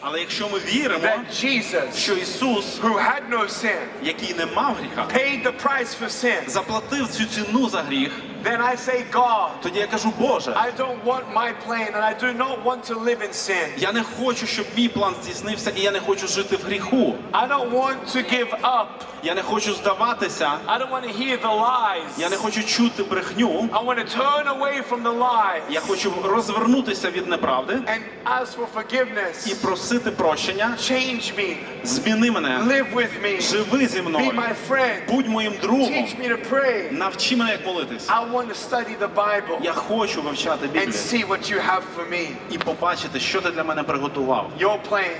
Але якщо ми віримо, що Ісус, who had no sin, який не мав гріха, paid the price for sin, заплатив цю ціну за гріх, then I say, God, тоді я кажу, Боже, I don't want my plan and I do not want to live in sin. я не хочу, щоб мій план здійснився, і я не хочу жити в гріху. I don't want to give up. Я не хочу здаватися, I don't want to hear the lies. я не хочу чути брехню. I want to turn away from the lies Я хочу розвернутися від неправди and ask for і просити прощення. Change me. Зміни мене, Live with me. живи зі Be мною, my friend. будь моїм другом, Teach me to pray. навчи мене, як молитись. I want to study the Bible Я хочу вивчати and Біблію see what you have for me. і побачити, що ти для мене приготував. Your plan,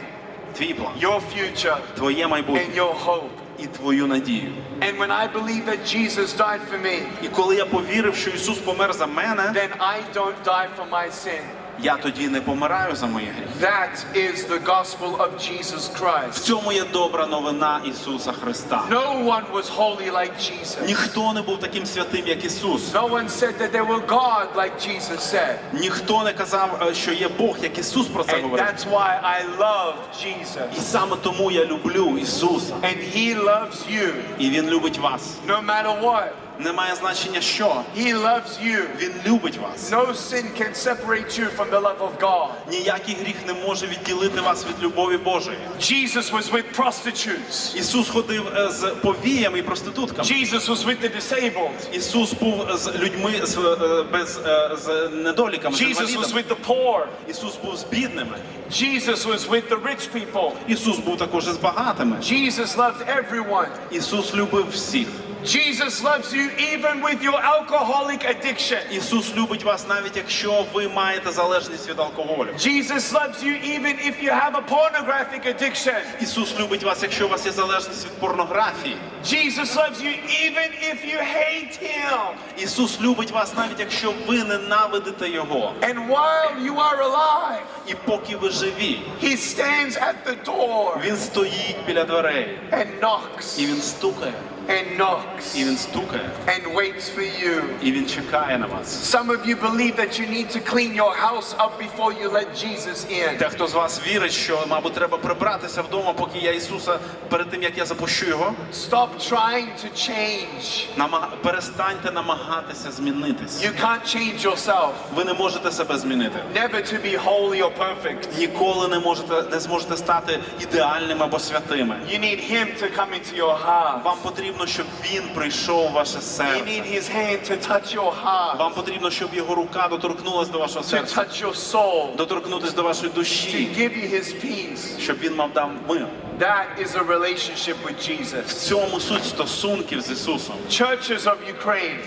Твій план, your future, твоє майбутнє and your hope. і твою надію. And when I believe that Jesus died for me, І коли я повірив, що Ісус помер за мене, then I don't die for my sin. Я тоді не помираю за мої гріхи. That is the gospel of Jesus В Christ. цьому є добра новина Ісуса Христа. No one was holy like Jesus. Ніхто не був таким святим, як Ісус. No one said that they were God like Jesus said. Ніхто не казав, е, що є Бог, як Ісус про це And говорив. that's why I love І Jesus. саме тому я люблю Ісуса. And He loves you І Він любить вас. no matter what. Немає значення, що He loves you. Він любить вас. No sin can separate you from the love of God. Ніякий гріх не може відділити вас від любові Божої. Jesus was with prostitutes. Ісус ходив е, з повіями і проститутками. Jesus was with the disabled. Ісус був з людьми з, е, без е, з недоліками. Jesus was with the poor. Ісус був з бідними. Jesus was with the rich people. Ісус був також з багатими. Jesus loved everyone. Ісус любив всіх. Jesus loves you even with your alcoholic addiction. Ісус любить вас навіть якщо ви маєте залежність від алкоголю. Jesus loves you even if you have a pornographic addiction. Ісус любить вас, якщо у вас є залежність від порнографії. Jesus loves you even if you hate him. Ісус любить вас навіть якщо ви ненавидите Його. And while you are alive, І поки ви живі, he stands at the door Він стоїть біля дверей. and knocks І він стукає, and knocks і він стукає, and waits for you. і він чекає на вас. Some of you believe that you need to clean your house up before you let Jesus in. Дехто з вас вірить, що, мабуть, треба прибратися вдома, поки я Ісуса перед тим як я запущу його. Stop trying to change. Нама... Перестаньте намагатися змінитись. You can't change yourself. Ви не можете себе змінити. Never to be holy or perfect. Ніколи не можете не зможете стати ідеальними або святими. You need Him to come into your heart. Вам потрібно, щоб він прийшов у ваше You серце. need His hand to touch your heart, Вам потрібно, щоб його рука доторкнулася до вашого to серця, touch your soul, доторкнутися до вашої to душі, give you His peace. щоб він вам дав мир. That is a relationship with В Jesus. цьому суть стосунків з Ісусом. Churches of Ukraine,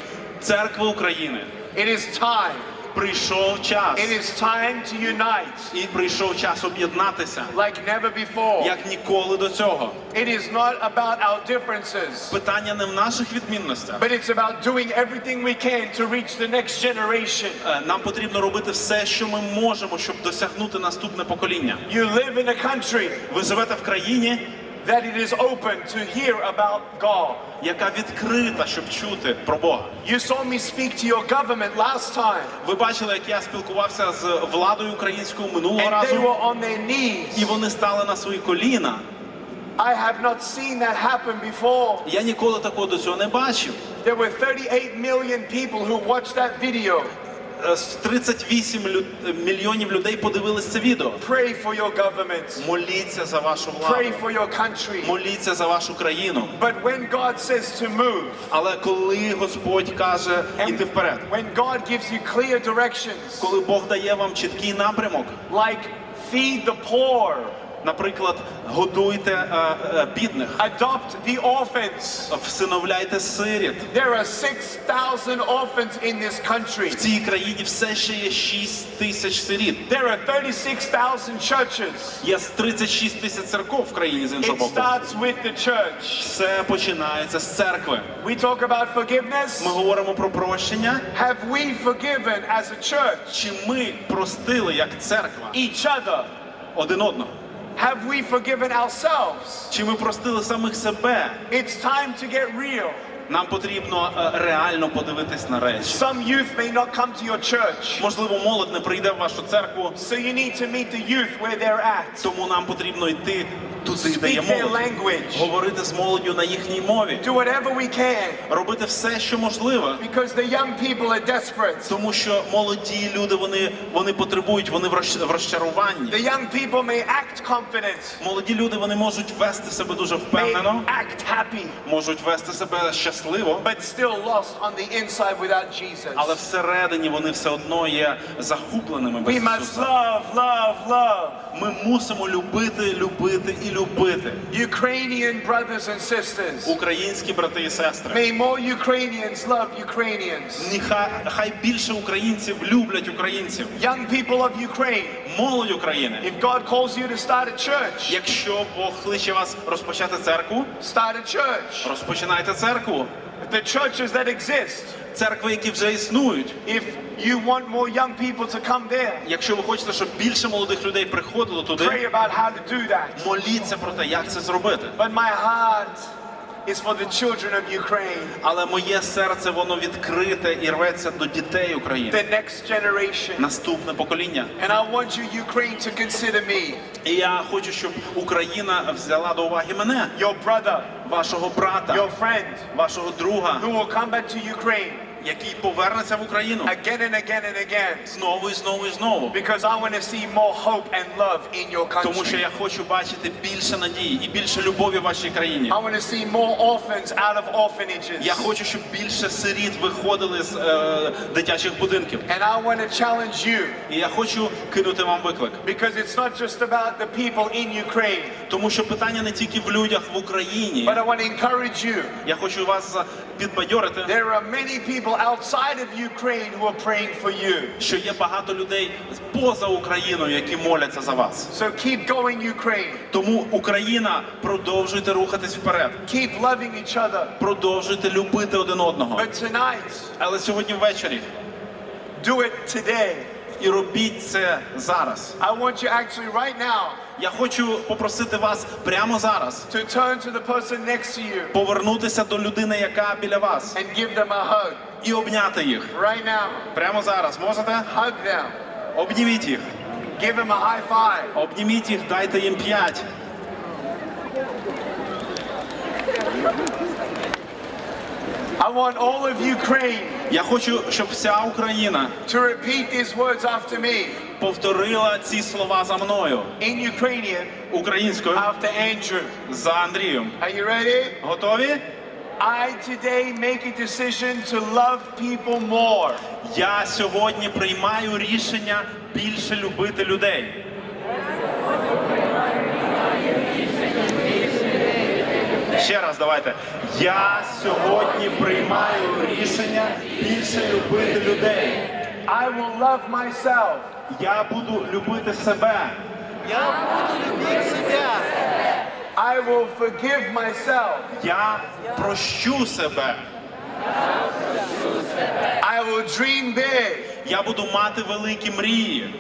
Церква України it is time. Прийшов час, It is time to unite і прийшов час об'єднатися, like never before. як ніколи до цього. It is not about our differences, Питання не в наших відмінностях. but it's about doing everything we can to reach the next generation. Е, Нам потрібно робити все, що ми можемо, щоб досягнути наступне покоління. You live in a country Ви живете в країні, that it is open to hear about God. яка відкрита, щоб чути про Бога. You saw me speak to your government last time, Ви бачили, як я спілкувався з владою українською минулого and they разу, were on their і knees. вони стали на свої коліна. I have not seen that happen before. Я ніколи такого до цього не бачив. There were 38 million people who watched that video. Е, з 38 лю- мільйонів людей подивились це відео. Pray for your government. Моліться за вашу Pray for your country. моліться за вашу країну. But when God says to move, Але коли Господь каже іти вперед, when God gives you clear directions, коли Бог дає вам чіткий напрямок, like feed the poor, наприклад, годуйте е, е, бідних, adopt the orphans. всиновляйте сиріт. There are 6,000 orphans in this В цій країні все ще є 6 тисяч сиріт. There are 36,000 churches. Є 36 тисяч церков в країні з іншого It starts with the church. Все починається з церкви. We talk about forgiveness. Ми говоримо про прощення. Have we forgiven as a church Чи ми простили як церква each other? один одного? Have we forgiven ourselves? Чи ми простили самих себе? It's time to get real. Нам потрібно е, реально подивитись на речі. Some youth may not come to your church. Можливо, молодь не прийде в вашу церкву, So you need to meet the youth where they're at. тому нам потрібно йти туди, де є молодь. Говорити з молоддю на їхній мові, Do whatever we can робити все, що можливо. because the young people are desperate. Тому що молоді люди вони, вони потребують, вони в розчаруванні. The young people may act confident, Молоді люди вони можуть вести себе дуже may впевнено, act happy, можуть вести себе щасливо, but still lost on the inside without Jesus. але всередині вони все одно є захопленими без We must Ісуса. love, love, love. Ми мусимо любити, любити і любити Ukrainian brothers and sisters. українські брати і сестри. May more Ukrainians love Ukrainians. Нехай хай більше українців люблять українців. Young people of Ukraine, Молодь України. if God calls you to start a church, Якщо Бог кличе вас розпочати церкву, start a church. розпочинайте церкву. The churches that exist, Церкви, які вже існують. if you want more young people to come there, Якщо ви хочете, щоб більше молодих людей приходило pray туди, about how to do that. моліться про те, як це зробити. But my heart is for the children of Ukraine, Але моє серце воно відкрите і рветься до дітей України, the next generation. наступне покоління. And I want you, Ukraine, to consider me, І я хочу, щоб Україна взяла до уваги мене, your brother, вашого брата, your friend, вашого друга, who will come back to Ukraine який повернеться в Україну again and again and again. знову і знову і знову. Because I want to see more hope and love in your Тому що я хочу бачити більше надії і більше любові в вашій країні. I want to see more orphans out of orphanages. Я хочу, щоб більше сиріт виходили з е, дитячих будинків. And I want to challenge you І я хочу кинути вам виклик. because it's not just about the people in Ukraine, Тому що питання не тільки в людях в Україні. but I want to encourage you. Я хочу вас підбадьорити, There are many people outside of Ukraine who are praying for you. що є багато людей поза Україною, які моляться за вас. So keep going, Ukraine. Тому Україна, продовжуйте рухатись вперед, Keep loving each other. продовжуйте любити один одного. But tonight, Але сьогодні ввечері do it today. І робіть це зараз. I want you actually right now Я хочу попросити вас прямо зараз to turn to the person next to you повернутися до людини, яка біля вас, and give them a hug. і обняти їх. Right now, Прямо зараз можете? hug them. Обніміть їх. Give them a high five. Обніміть їх, дайте їм п'ять. I want all of Ukraine Я хочу, щоб вся Україна to repeat these words after me повторила ці слова за мною in Ukrainian українською after Andrew. за Андрієм. Are you ready? Готові? I today make a decision to love people more. Я сьогодні приймаю рішення більше любити людей. Ще раз давайте. Я сьогодні приймаю рішення більше любити людей. I will love myself. Я буду любити себе. I will forgive myself. Я прощу себе. I will dream big. Я буду мати великі мрії.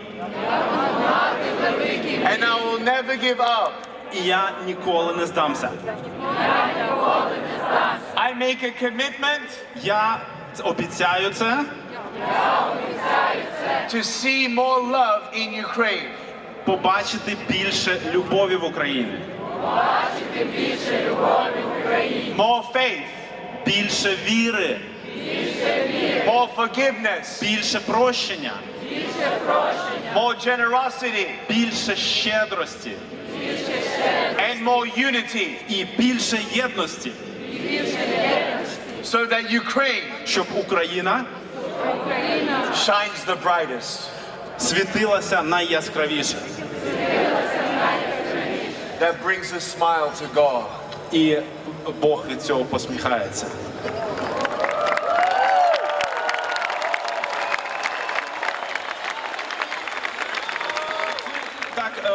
And I will never give up. І я ніколи не здамся. I make a commitment Я обіцяю це. to see more love in Ukraine. побачити більше любові в Україні, More faith. більше віри, More forgiveness. більше прощення, More generosity. більше щедрості And more unity. і більше єдності, So that Ukraine щоб Україна shines the brightest. світилася найяскравіше. That brings a smile to God. І Бог від цього посміхається. Так, е,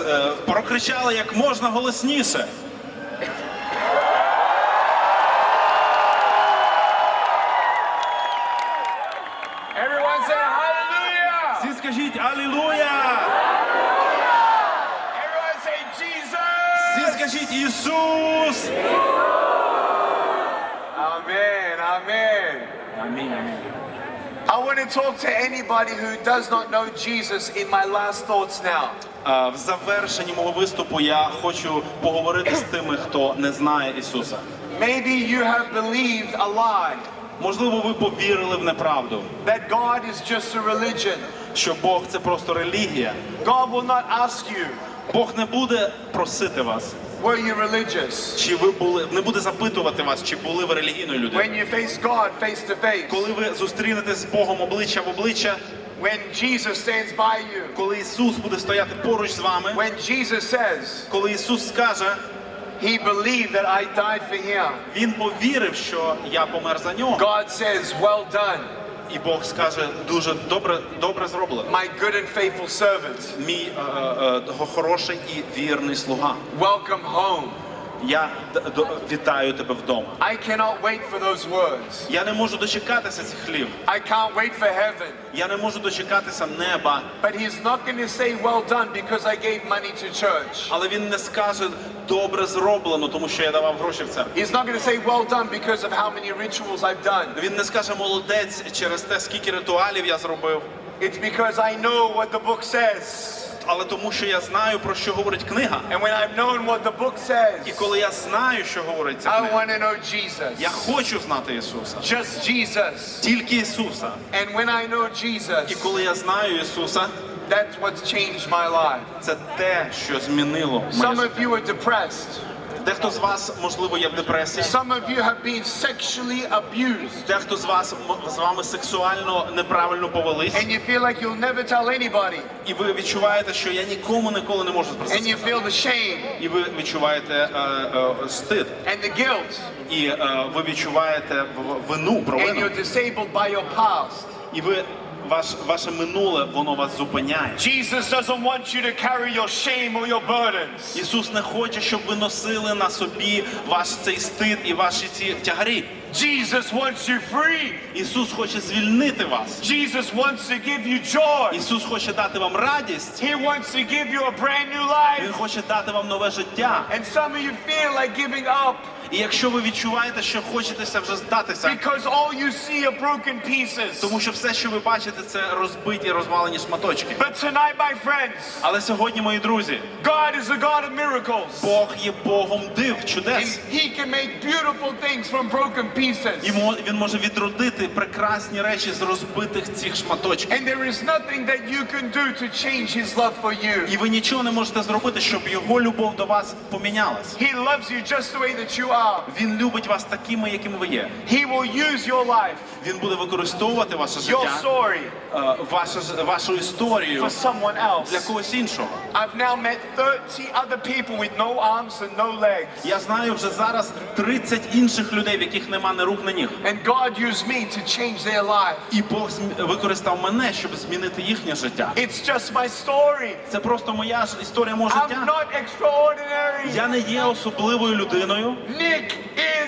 е, е, прокричали як можна голосніше. Talk to anybody who does not know Jesus in my last thoughts now. А, В завершенні мого виступу я хочу поговорити з тими, хто не знає Ісуса. Maybe you have believed a lie Можливо, ви повірили в неправду, that God is just a religion. що Бог це просто релігія. God will not ask you, Бог не буде просити вас, were you religious? чи ви були, не буде запитувати вас, чи були ви релігійною людиною. When you face God face to face, Коли ви зустрінетесь з Богом обличчя в обличчя, when Jesus stands by you, коли Ісус буде стояти поруч з вами, when Jesus says, коли Ісус скаже, He believed that I died for Him, Він повірив, що я помер за нього. God says, Well done, І Бог скаже дуже добре, добре зроблено. my good and faithful servant. Мій е, е, е, хороший і вірний слуга. Welcome home. Я вітаю тебе вдома. I cannot wait for those words. Я не можу дочекатися цих слів. I can't wait for heaven. Я не можу дочекатися неба. But He's not going to say, Well done, because I gave money to church. Але він не скаже добре зроблено, тому що я давав гроші в церкву. He's not going to say, Well done, because of how many rituals I've done. Він не скаже молодець через те, скільки ритуалів я зробив. It's because I know what the book says. Але тому, що я знаю про що говорить книга. And when I've known what the book І коли я знаю, що говорить ця I want to know Jesus. я хочу знати Ісуса. Just Jesus. Тільки Ісуса. And when I know І коли я знаю Ісуса, that's what's changed my life. це те, що змінило моє Some of you are depressed. Дехто з вас, можливо, є в депресії. Some of you have been sexually abused. Дехто з вас з вами сексуально неправильно повелись, And you feel like you'll never tell anybody. і ви відчуваєте, що я нікому ніколи не можу про And you feel the shame І ви відчуваєте е, е, стид, and the guilt. і е, ви відчуваєте вину, And провину. you're disabled by your past. І ви ваш, ваше минуле воно вас зупиняє. Jesus doesn't want you to carry your shame or your burdens. Ісус не хоче, щоб ви носили на собі ваш цей стид і ваші ці тягарі. Jesus wants you free. Ісус хоче звільнити вас. Jesus wants to give you joy. Ісус хоче дати вам радість. He wants to give you a brand new life. Він хоче дати вам нове життя. And some of you feel like giving up І якщо ви відчуваєте, що хочетеся вже здатися, because all you see are broken pieces. тому що все, що ви бачите, це розбиті, розвалені шматочки. But tonight, my friends, Але сьогодні, мої друзі, God is a God of miracles. Бог є Богом див, And. He can make beautiful things from broken pieces. мо- він може відродити прекрасні речі з розбитих цих шматочків. And there is nothing that you can do to change His love for you. І ви нічого не можете зробити, щоб його любов до вас помінялась. He loves you just the way that you are. Він любить вас такими, якими ви є. He will use your life, Він буде використовувати ваше your story, е, ваше вашу історію for someone для else. когось іншого. I've now met 30 other people with no arms and no legs. Я знаю вже зараз 30 інших людей, в яких нема ні рук, ні ніг. And God used me to change their life. І Бог зм- використав мене, щоб змінити їхнє життя. It's just my story. Це просто моя ж історія мого I'm життя. not extraordinary. Я не є особливою людиною. Nick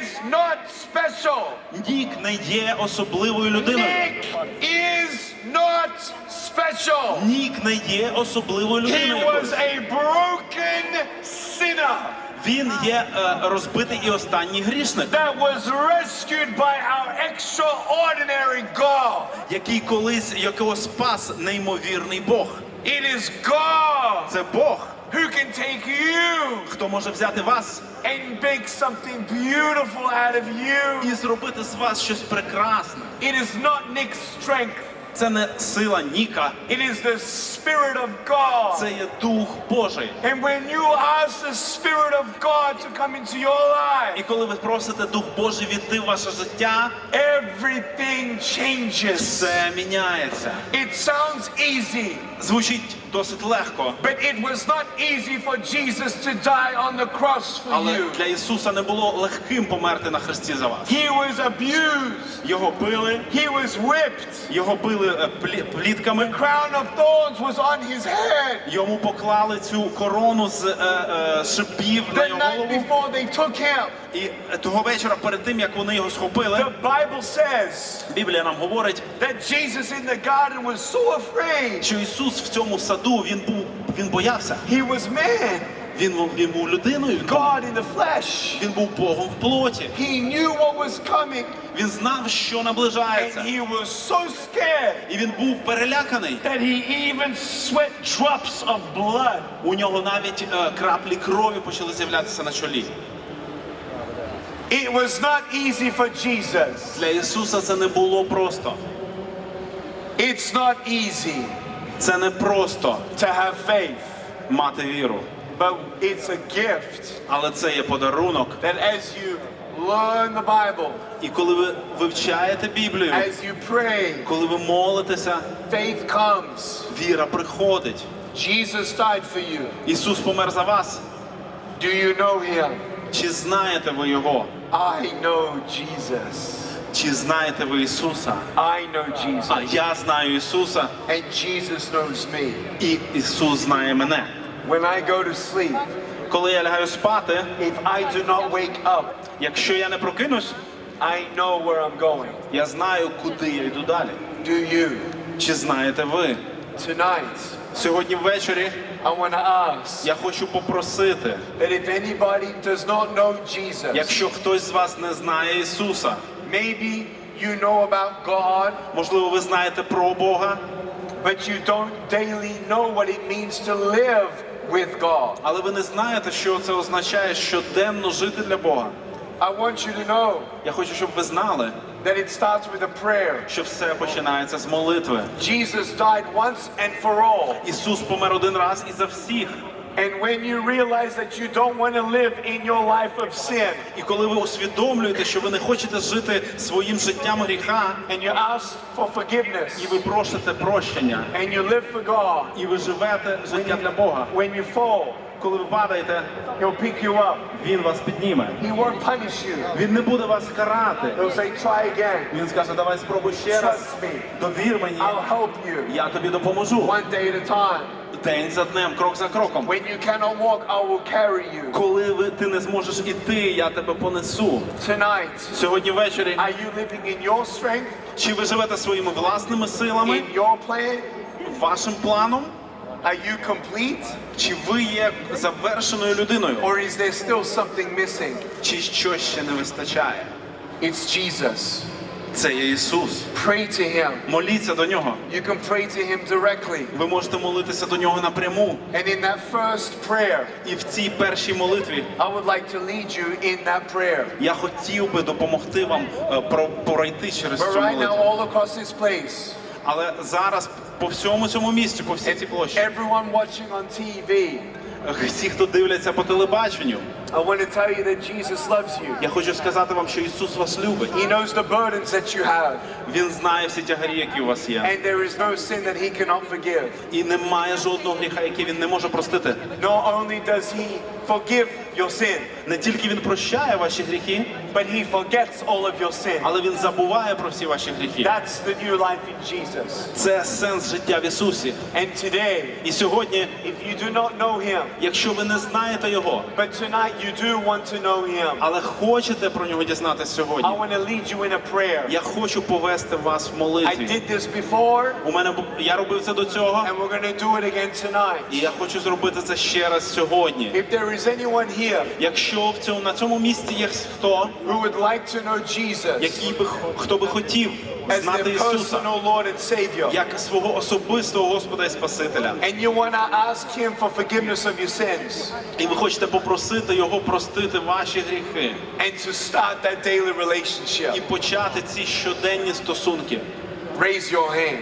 is not special. Нік не є особливою людиною. Nick is not special. Нік не є особливою He was a broken sinner Він є е, розбитий і останній грішник, that was rescued by our extraordinary God. який колись якого спас неймовірний Бог. It is God Це Бог, who can take you хто може взяти вас and make something beautiful out of you. і зробити з вас щось прекрасне. It is not Nick's strength. Це не сила Ніка, It is the Spirit of God. це є Дух Божий. And when you ask the Spirit of God to come into your І life, коли ви просите Дух Божий війти в ваше життя, everything changes. все міняється. It sounds easy, Звучить досить легко, but it was not easy for Jesus to die on the cross for але you. для Ісуса не було легким померти на хресті за вас. He was abused, Його били, he was whipped, його били е, плі- плітками, crown of thorns was on his head. йому поклали цю корону з е, е, шипів на The його night before they took him, І того вечора, перед тим як вони його схопили, the Bible says Біблія нам говорить, that Jesus in the garden was so afraid. що Ісус в цьому саду він був він боявся. He was man. Він, був- він був людиною, він був, God in the flesh. він був Богом в плоті. He knew what was coming Він знав, що and наближається. he was so scared І він був переляканий. that he even sweat drops of blood. У нього навіть е, краплі крові почали з'являтися на чолі. It was not easy for Jesus. Для Ісуса це не було просто. It's not easy Це не просто to have faith, мати віру, but it's a gift але це є подарунок. that as you learn the Bible, І коли ви вивчаєте Біблію, as you pray, коли ви молитеся, faith comes. віра приходить. Jesus died for you. Ісус помер за вас. Do you know him? Чи знаєте ви Його? I know Jesus. Чи знаєте ви Ісуса? I know Jesus. А я знаю Ісуса, And Jesus knows me. і Ісус знає мене. When I go to sleep, Коли я лягаю спати, if I do not wake up, якщо я не прокинусь, I know where I'm going. я знаю, куди я йду далі. Do you? Чи знаєте ви? Tonight, Сьогодні ввечері I want ask я хочу попросити, that if anybody does not know Jesus, якщо хтось з вас не знає Ісуса, maybe you know about God, можливо, ви знаєте про Бога, but you don't daily know what it means to live with God. але ви не знаєте, що це означає щоденно жити для Бога. I want you to know Я хочу, щоб ви знали, that it starts with a prayer. що все починається з молитви. Jesus died once and for all. Ісус помер один раз і за всіх. And when you realize that you don't want to live in your life of sin, І коли ви усвідомлюєте, що ви не хочете жити своїм життям гріха, and you ask for forgiveness, і ви просите прощення, and you live for God, і ви живете життя для Бога, when you fall, коли ви падаєте, He'll pick you up. Він вас підніме. He won't punish you. Він не буде вас карати. He'll say, try again. Він скаже, давай спробуй ще раз. Trust me. Довір мені, I'll help you. я тобі допоможу. One day at a time. День за днем, крок за кроком. When you cannot walk, I will carry you. Коли ви, ти не зможеш іти, я тебе понесу. Tonight, Сьогодні ввечері, are you living in your strength, чи ви живете своїми власними силами, in your plan? вашим планом, Are you complete? чи ви є завершеною людиною, Or is there still something missing? чи щось ще не вистачає? It's Jesus. Це є Ісус. Pray to Him. Моліться до нього. You can pray to Him directly. Ви можете молитися до нього напряму. And in that first prayer, І в цій першій молитві I would like to lead you in that prayer. я хотів би допомогти вам е, про- пройти через But цю right now, all across this place, Але зараз по всьому цьому місці, по всій цій площі, everyone watching on TV, е, всі, хто дивляться по телебаченню, I want to tell you that Jesus loves you. я хочу сказати вам, що Ісус вас любить. He knows the burdens that you have, Він знає всі тягарі, які у вас є. and there is no sin that He cannot forgive. І немає жодного гріха, який він не може простити. Not only does He forgive your sin, Не тільки він прощає ваші гріхи, but He forgets all of your sin. але він забуває про всі ваші гріхи. That's the new life in Jesus. Це сенс життя в Ісусі. And today, І сьогодні, if you do not know Him, якщо ви не знаєте його, but tonight you do want to know Him, але хочете про нього дізнатися I want to lead you in a prayer. я хочу повести вас в I молитві. did this before, У мене бу- я робив це до цього, and we're going to do it again tonight. і я хочу зробити це ще раз сьогодні. If there is anyone here Якщо в цьому на цьому місці є хто, who would like to know Jesus який би х- хто би хотів as знати their Ісуса personal Lord and Savior, як свого особистого Господа і Спасителя, and you want to ask Him for forgiveness of your sins і ви хочете попросити його простити ваші гріхи and to start that daily і relationship, почати ці щоденні стосунки, raise your hand.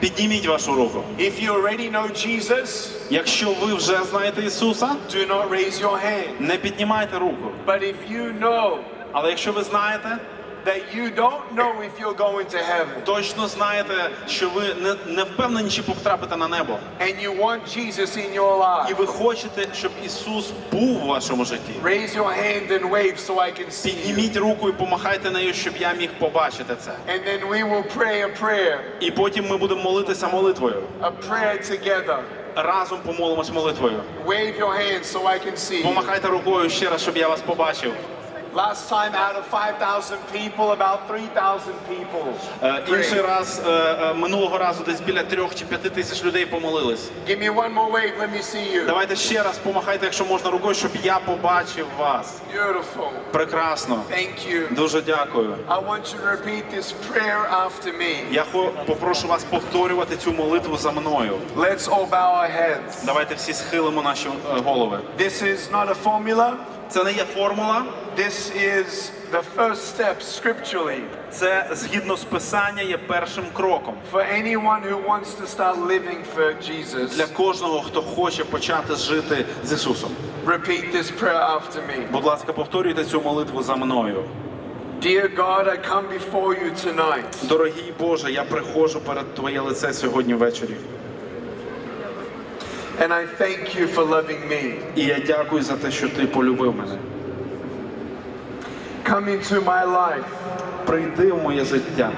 підніміть вашу руку. If you already know Jesus, Якщо ви вже знаєте Ісуса, do not raise your hand. не піднімайте руку. But if you know Але якщо ви знаєте, that you don't know if you're going to heaven, точно знаєте, що ви не, не впевнені, чи потрапите на небо, and you want Jesus in your і ви хочете, щоб Ісус був у вашому житті. raise your hand and wave so I can see you. Підніміть руку і помахайте нею, щоб я міг побачити це. And then we will pray a prayer, І потім ми будемо молитися молитвою. a prayer together. Разом помолимось молитвою. Wave your hand so I can see you. Помахайте рукою ще раз, щоб я вас побачив. Last time out of 5,000 people, about 3,000 people. Е. Інший раз е, е, минулого разу десь біля трьох чи п'яти тисяч людей помолились. Give me one more wave, let me see you. Давайте ще раз помахайте, якщо можна рукою, щоб я побачив вас. Beautiful. Прекрасно. Thank you. Дуже дякую. I want you to repeat this prayer after me. Я хо- попрошу вас повторювати цю молитву за мною. Let's all bow our heads. Давайте всі схилимо наші е, голови. This is not a formula. Це не є формула, This is the first step scripturally це згідно з писання є першим кроком for anyone who wants to start living for Jesus. для кожного, хто хоче почати жити з Ісусом. Repeat this prayer after me. Будь ласка, повторюйте цю молитву за мною. Dear God, I come before you tonight. Дорогий Боже, я приходжу перед Твоє лице сьогодні ввечері. And I thank you for loving me. І я дякую за те, що ти полюбив мене. Come into my life. Прийди в моє життя.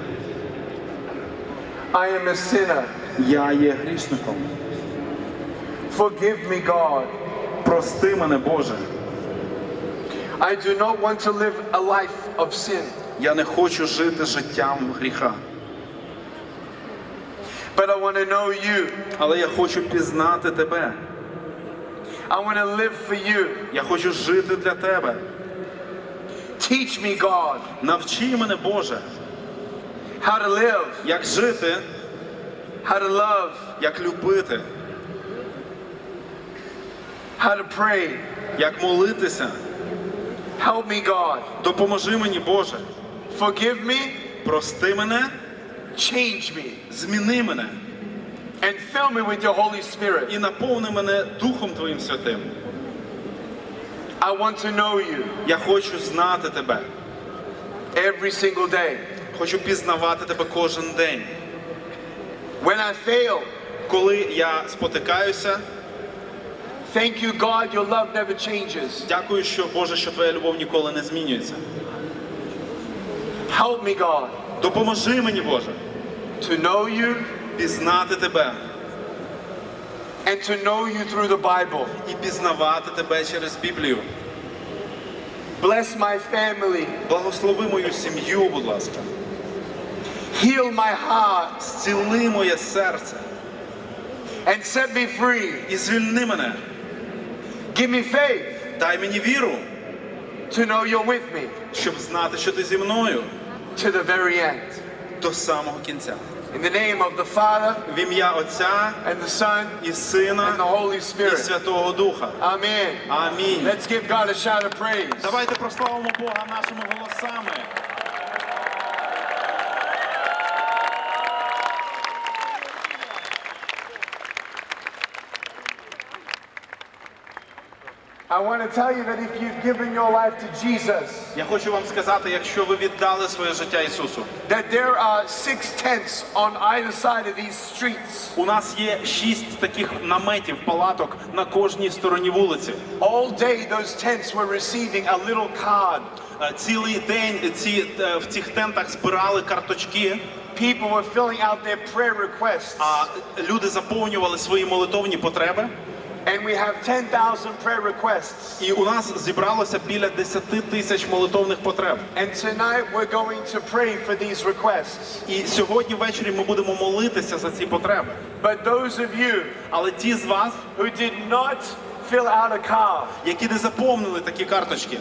I am a sinner. Я є грішником. Forgive me, God. Прости мене, Боже. I do not want to live a life of sin, Я не хочу жити життям гріха, but I want to know you. але я хочу пізнати тебе. I want to live for you. Я хочу жити для тебе. Teach me, God, Навчи мене, Боже, how to live, як жити, how to love, як любити, how to pray. як молитися. Help me, God. Допоможи мені, Боже. Forgive me, Прости мене, change me, зміни мене and fill me with your Holy Spirit. і наповни мене Духом Твоїм Святим. I want to know you Я хочу знати тебе. every single day. Хочу пізнавати тебе кожен день. When I fail, Коли я спотикаюся, thank you, God, your love never changes. дякую, що Боже, що твоя любов ніколи не змінюється. Help me, God, Допоможи мені, Боже, to know you пізнати тебе and to know you through the Bible. і пізнавати тебе через Біблію. Bless my family, Благослови мою сім'ю, будь ласка. heal my heart, Зціли моє серце and set me free. і звільни мене. Give me faith Дай мені віру, to know you're with me щоб знати, що ти зі мною to the very end. До самого кінця. In the name of the Father В ім'я Отця and the Son і and the Сина Spirit. і. Святого Духа. Амінь. Амінь. Let's give God a shout of praise. Давайте прославимо Бога нашими голосами. I want to tell you that if you've given your life to Jesus, Я хочу вам сказати, якщо ви віддали своє життя Ісусу, that there are six tents on either side of these streets. у нас є шість таких наметів, палаток на кожній стороні вулиці. All day, those tents were receiving a little card. Е, Цілий день ці, е, в цих тентах збирали карточки, People were filling out their prayer requests. а люди заповнювали свої молитовні потреби. And we have 10,000 prayer requests. І у нас зібралося біля 10 тисяч молитовних потреб. And tonight we're going to pray for these requests. І сьогодні ввечері ми будемо молитися за ці потреби. But those of you Але ті з вас, who did not fill out a card, які не заповнили такі карточки,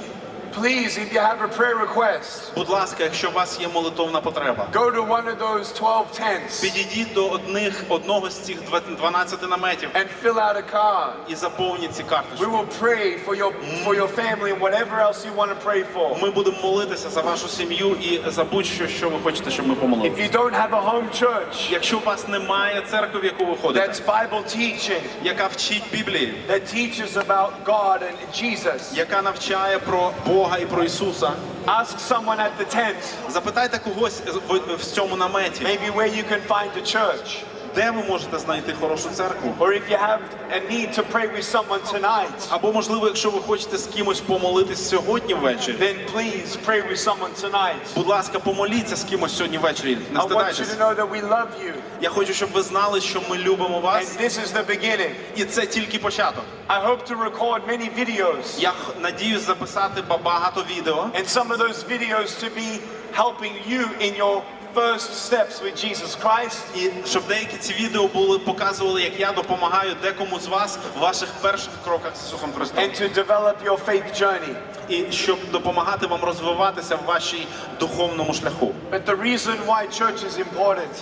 please, if you have a prayer request, будь ласка, якщо у вас є молитовна потреба, go to one of those 12 tents підійдіть до одних, одного з цих два- 12 наметів and fill out a card. і заповніть ці We карточки. will pray for your for your family and whatever else you want to pray for. Ми будемо молитися за вашу сім'ю і за будь-що, що ви хочете, щоб ми If you don't have a home church Якщо у вас немає церкви, в яку ви ходите, that's Bible teaching, яка вчить Біблії, that teaches about God and Jesus, яка навчає про Бога і про Ісуса, ask someone at the tent, запитайте когось в- в цьому наметі, maybe where you can find a church. Де ви можете знайти хорошу церкву. Or if you have a need to pray with someone tonight, Або, можливо, якщо ви хочете з кимось помолитись сьогодні ввечері, then please pray with someone tonight. будь ласка, помоліться з кимось сьогодні ввечері. Не I want you to know that we love you. Я хочу, щоб ви знали, що ми любимо And this is the beginning. і це тільки початок. I hope to record many videos. Я надіюсь записати багато відео, And some of those videos to be helping you in your first steps with Jesus Christ. і щоб деякі ці відео були показували, як я допомагаю декому з вас в ваших перших кроках з Ісусом Христом, and to develop your faith journey. і щоб допомагати вам розвиватися в вашій духовному шляху. But the reason why church is important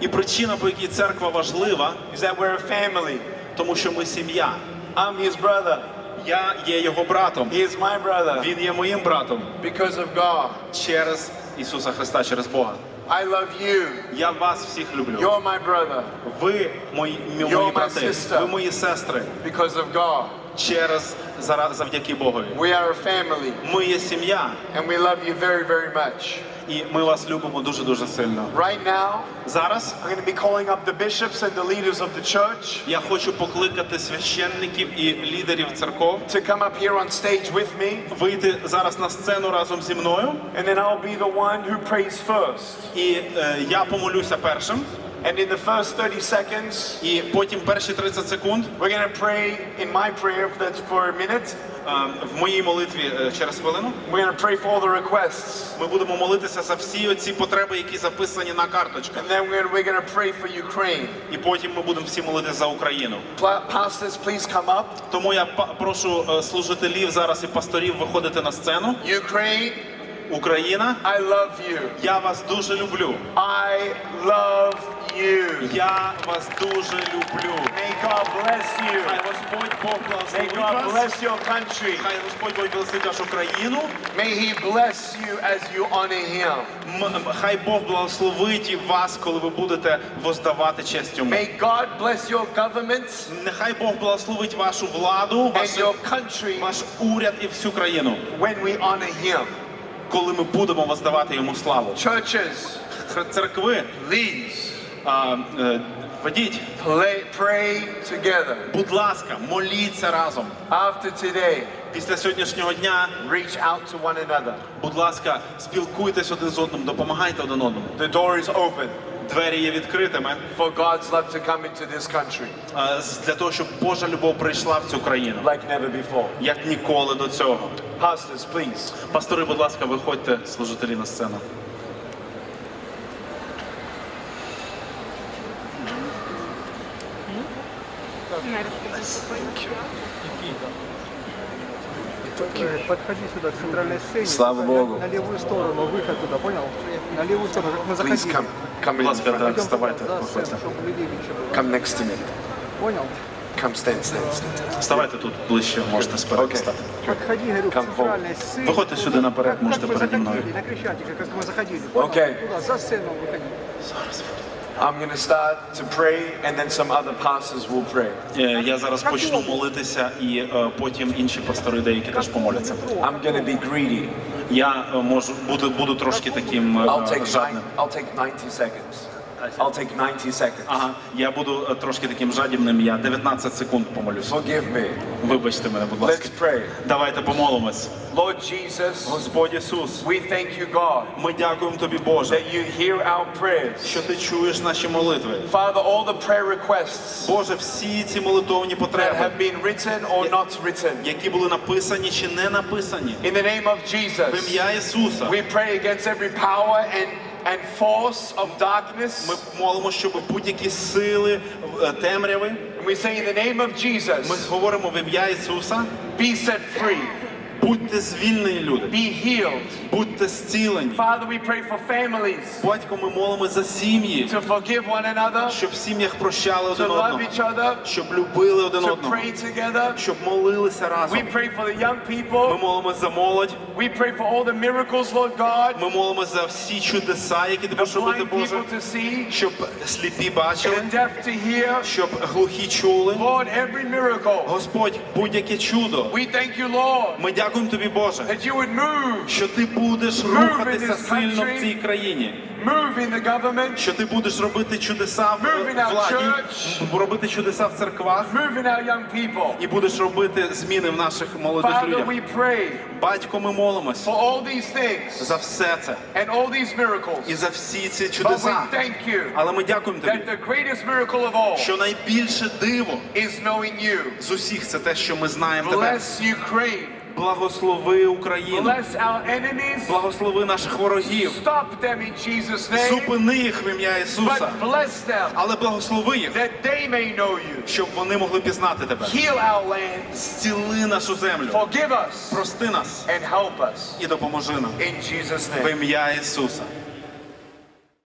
І причина, по якій церква важлива, is that we're a family. тому що ми сім'я. I'm his brother. Я є його братом. He is my brother Він є моїм братом because of God. через Ісуса Христа, через Бога. I love you. Я вас всіх люблю. You're my brother Ви мої, мої You're my брати, sister. ви мої сестри because of God. Через завдяки Богові. We are a family Ми є сім'я, and we love you very, very much. і ми вас любимо дуже дуже сильно. Right now, Зараз I'm going to be calling up the bishops and the leaders of the church я хочу покликати священників і лідерів церков to come up here on stage with me, вийти зараз на сцену разом зі мною, and then I'll be the one who prays first. і е, я помолюся першим. And in the first 30 seconds, І потім перші 30 секунд we're going to pray in my prayer that's for a minute. е, в моїй молитві е, через хвилину. We're going to pray for all the requests. Ми будемо молитися за всі оці потреби, які записані на карточках. And then we're, we're going to pray for Ukraine. І потім ми будемо всі молитися за Україну. Pla- Pastors, please come up. Тому я па- прошу е, служителів зараз і пасторів виходити на сцену. Ukraine, Україна, I love you. я вас дуже люблю. I love. Я вас дуже люблю. May God bless you. Хай Господь Бог May благословить God вас. bless your country. Хай Господь Бог благословить вашу країну. May He bless you as you honor Him. М- м- Хай Бог благословить і вас, коли ви будете воздавати честь йому. May God bless your governments Нехай Бог благословить вашу владу, and ваш, your country ваш уряд і всю країну, when we honor Him. коли ми будемо воздавати йому славу. Churches, Церкви, please а, е, ведіть, pray together. будь ласка, моліться разом. After today, Після сьогоднішнього дня, reach out to one another. будь ласка, спілкуйтесь один з одним, допомагайте один одному. The door is open Двері є відкритими for God's love to come into this country для того, щоб Божа любов прийшла в цю країну, like never before. як ніколи до цього. Pastors, please. Пастори, будь ласка, виходьте, служителі на сцену. Подходи сюда, к центральной сцене. Слава Богу. На, левую сторону, выход туда, понял? На левую сторону, как мы Please заходили. come, come Будь in. так, виходьте. чтобы людей меньше было. Come next to me. Понял? Come stand, stand, stand. Вставайте тут ближче, можете спереду Окей. стати. Подходи, говорю, к Come центральной сцене. Выходите сюда наперед, можете переді мною. на Крещатике, как мы заходили. Понял? Окей. Туда, за сцену выходи. I'm going to start to pray, and then some other pastors will pray. Е, Я зараз почну молитися, і е, потім інші пастори деякі теж помоляться. I'm going to be greedy. Я е, можу буду, буду трошки таким е, I'll take nine, жадним. I'll take 90 seconds. I'll take 90 seconds. Ага, я буду е, трошки таким жадібним. Я 19 секунд помолюсь. Forgive me. Вибачте мене, будь ласка. Let's pray. Давайте помолимось. Lord Jesus, Господь Ісус, we thank you, God, ми дякуємо тобі, Боже, that you hear our prayers. що ти чуєш наші молитви. Father, all the prayer requests Боже, всі ці молитовні that потреби, have been written or not written, які були написані чи не написані, in the name of в Jesus, ім'я Ісуса. we pray against every power and, and force of darkness. Ми молимо, щоб будь-які сили е, темряви. And we say, in the name of Ми Jesus, говоримо в ім'я Ісуса. be set free, Будьте звільнені, люди, be healed. будьте зцілені. Father, we pray for families Батько, ми молимо за сім'ї, to forgive one another, щоб в сім'ях прощали to love одного, each other, щоб любили один to pray together. щоб молилися We pray for the young Ми молимо за молодь. We pray for all the miracles, Lord God, Ми молимо за всі чудеса, які ти будеш робити, blind Боже, people to see, щоб сліпі бачили, the deaf to hear. щоб глухі чули. Lord, every miracle. Господь, будь-яке чудо. We thank you, Lord, Ми дякуємо дякуємо тобі, Боже, that you would move, що ти будеш рухатися сильно в цій країні. the government, Що ти будеш робити чудеса в our владі, робити чудеса в церквах і будеш робити зміни в наших молодих людях. Батько, ми молимось for all these things за все це all these miracles. і за всі ці чудеса. Але ми дякуємо тобі, that the greatest miracle of all що найбільше диво is knowing you. з усіх це те, що ми знаємо тебе. Благослови Україну, Bless our enemies. благослови наших ворогів, Stop them in Jesus' name. зупини їх в ім'я Ісуса, But bless them але благослови їх, that they may know you. щоб вони могли пізнати тебе. Heal our land. Зціли нашу землю, Forgive us прости нас and help us. і допоможи нам In Jesus' в ім'я Ісуса.